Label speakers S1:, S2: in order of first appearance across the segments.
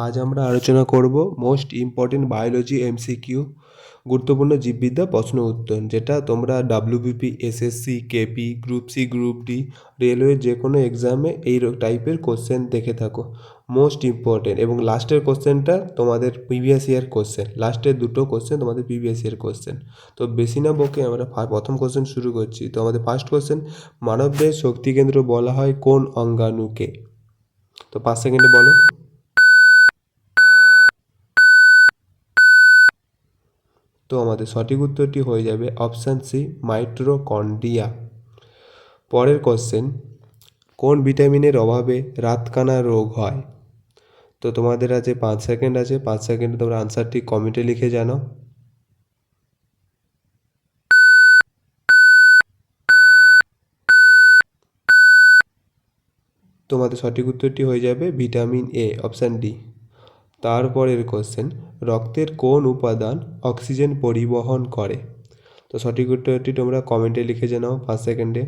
S1: আজ আমরা আলোচনা করব মোস্ট ইম্পর্টেন্ট বায়োলজি এমসিকিউ গুরুত্বপূর্ণ জীববিদ্যা প্রশ্ন উত্তর, যেটা তোমরা WBP SSC KP group C group D railway যে কোনো এক্সামে এই টাইপের কোশ্চেন দেখে থাকো। মোস্ট ইম্পর্টেন্ট এবং লাস্টের কোশ্চেনটা তোমাদের প্রিভিয়াস ইয়ার কোশ্চেন লাস্টের দুটো কোশ্চেন তোমাদের প্রিভিয়াস ইয়ার কোশ্চেন তো বেশি না বকে আমরা প্রথম কোশ্চেন শুরু করছি। তো আমাদের ফার্স্ট কোশ্চেন মানবদেহ শক্তি কেন্দ্র বলা হয় কোন অঙ্গাণুকে? তো পাঁচ সেকেন্ডে বলো। তো আমাদের সঠিক উত্তরটি হয়ে যাবে অপশান সি মাইট্রোকন্ডিয়া পরের কোশ্চেন কোন ভিটামিনের অভাবে রাতকানা রোগ হয়? তো তোমাদের আছে পাঁচ সেকেন্ড আছে, পাঁচ সেকেন্ডে তোমরা আনসারটি কমেন্টে লিখে জানাও। তোমাদের সঠিক উত্তরটি হয়ে যাবে ভিটামিন এ অপশান ডি তারপরের কোশ্চেন রক্তের কোন উপাদান অক্সিজেন পরিবহন করে? তো সঠিক উত্তরটি তোমরা কমেন্টে লিখে জানাও পাঁচ সেকেন্ডে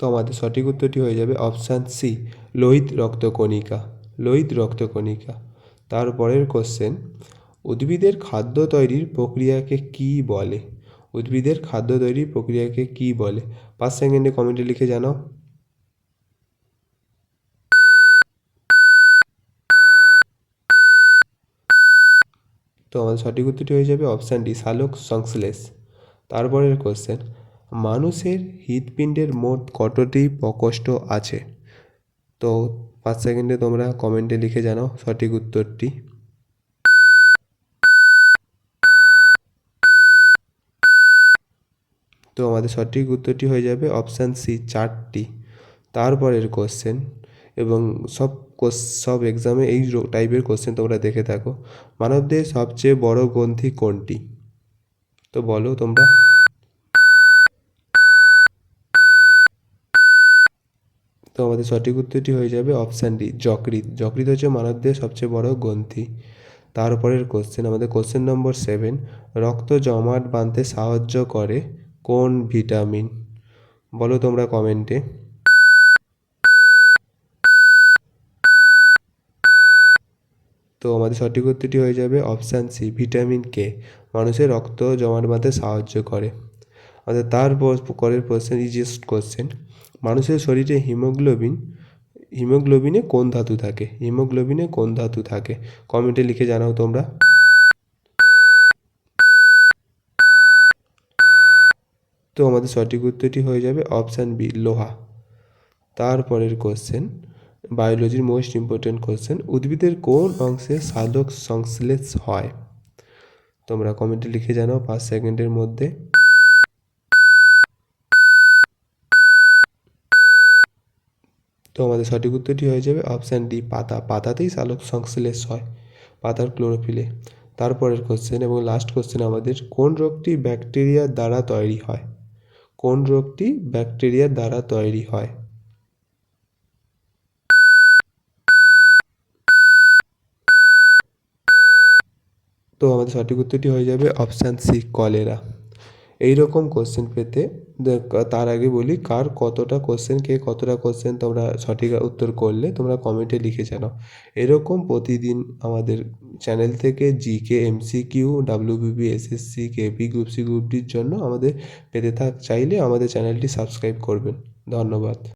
S1: তো আমাদের সঠিক উত্তরটি হয়ে যাবে অপশান সি লোহিত রক্তকণিকা। লোহিত রক্তকণিকা। তারপরের কোশ্চেন উদ্ভিদের খাদ্য তৈরির প্রক্রিয়াকে কী বলে? উদ্ভিদের খাদ্য তৈরির প্রক্রিয়াকে কী বলে? পাঁচ সেকেন্ডে কমেন্টে লিখে জানাও। তো আমাদের সঠিক উত্তরটি হয়ে যাবে অপশান ডি সালোক সংশ্লেষ। তারপরের কোশ্চেন মানুষের হৃৎপিণ্ডের মোট কতটি প্রকোষ্ঠ আছে? তো পাঁচ সেকেন্ডে তোমরা কমেন্টে লিখে জানাও সঠিক উত্তরটি। তো আমাদের সঠিক উত্তরটি হয়ে যাবে অপশান সি চারটি। তারপরের কোশ্চেন এবং সব সব এক্সামে এই টাইপের কোশ্চেন তোমরা দেখে থাকো। মানবদেহের সবচেয়ে বড় গ্রন্থি কোনটি? তো বলো তোমরা। তো আমাদের সঠিক উত্তরটি হয়ে যাবে অপশান ডি যকৃৎ। যকৃৎ হচ্ছে মানবদেহের সবচেয়ে বড় গ্রন্থি। তারপরের কোশ্চেন আমাদের কোশ্চেন নম্বর সেভেন রক্ত জমাট বাঁধতে সাহায্য করে কোন ভিটামিন বলো তোমরা কমেন্টে তো আমাদের সঠিক উত্তরটি হয়ে যাবে অপশান সি, ভিটামিন কে। মানুষের রক্ত জমাট বাঁধতে সাহায্য করে। আমাদের তারপর পরের কোশ্চেন ইজিয়েস্ট কোশ্চেন মানুষের শরীরে হিমোগ্লোবিন, হিমোগ্লোবিনে কোন ধাতু থাকে? হিমোগ্লোবিনে কোন ধাতু থাকে? কমেন্টে লিখে জানাও তোমরা। তো আমাদের সঠিক উত্তরটি হয়ে যাবে অপশান বি, লোহা। তারপরের কোশ্চেন বায়োলজির মোস্ট ইম্পর্টেন্ট কোয়েশ্চেন উদ্ভিদের কোন অংশে সালোক সংশ্লেষ হয়? তোমরা কমেন্টে লিখে জানাও পাঁচ সেকেন্ডের মধ্যে। তো আমাদের সঠিক উত্তরটি হয়ে যাবে অপশান ডি পাতা। পাতাতেই সালোক সংশ্লেষ হয়, পাতার ক্লোরোফিলে তারপরের কোশ্চেন এবং লাস্ট কোশ্চেন আমাদের কোন রোগটি ব্যাকটেরিয়ার দ্বারা তৈরি হয়? কোন রোগটি ব্যাকটেরিয়ার দ্বারা তৈরি হয়? তো আমাদের সঠিক উত্তরটি হয়ে যাবে অপশান সি কলেরা এই রকম কোশ্চেন পেতে তার আগে বলি কার কতটা কোশ্চেন কে কতটা কোশ্চেন তোমরা সঠিক উত্তর করলে তোমরা কমেন্টে লিখে জানাও। এরকম প্রতিদিন আমাদের চ্যানেল থেকে GK MCQ WBP SSC KP group C group ডির জন্য আমাদের পেতে থাক, চাইলে আমাদের চ্যানেলটি সাবস্ক্রাইব করবেন। ধন্যবাদ।